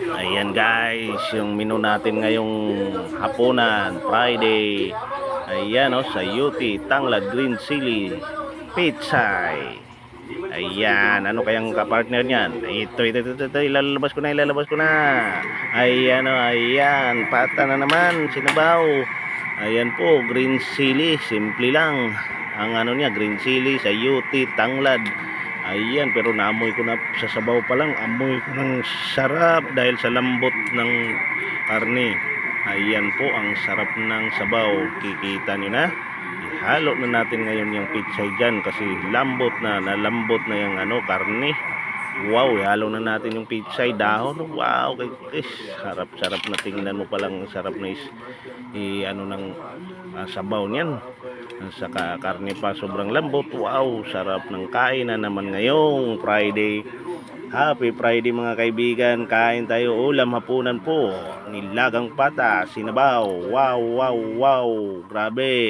Ayan guys, yung menu natin ngayong hapunan, Friday. Ayan oh, sa UT, Tanglad Green Chili Pizza. Ayan, ano kayang kapartner niyan? Ito, ito, ito, ito, ito, ilalabas ko na, ilalabas ko na. Ayan oh, ayan, pata na naman, sinabaw. Ayan po, green chili, simple lang. Ang ano niya, green chili sa UT, Tanglad. Ayan, pero naamoy ko na sa sabaw pa lang, amoy ko ng sarap dahil sa lambot ng karne. Ayan po, ang sarap ng sabaw. Kikita nyo na. Ihalo na natin ngayon yung pizza dyan kasi lambot na, nalambot na yung ano, karne. Wow, ihalo na natin yung pizza dahon. Wow, kay Chris. Sarap-sarap na tingnan mo palang sarap na is, i, ano ng ah, sabaw niyan. Saka karne pa sobrang lambot. Wow, sarap ng kain na naman ngayong Friday. Happy Friday mga kaibigan. Kain tayo ulam hapunan po. Nilagang pata, sinabaw. Wow, wow, wow. Grabe.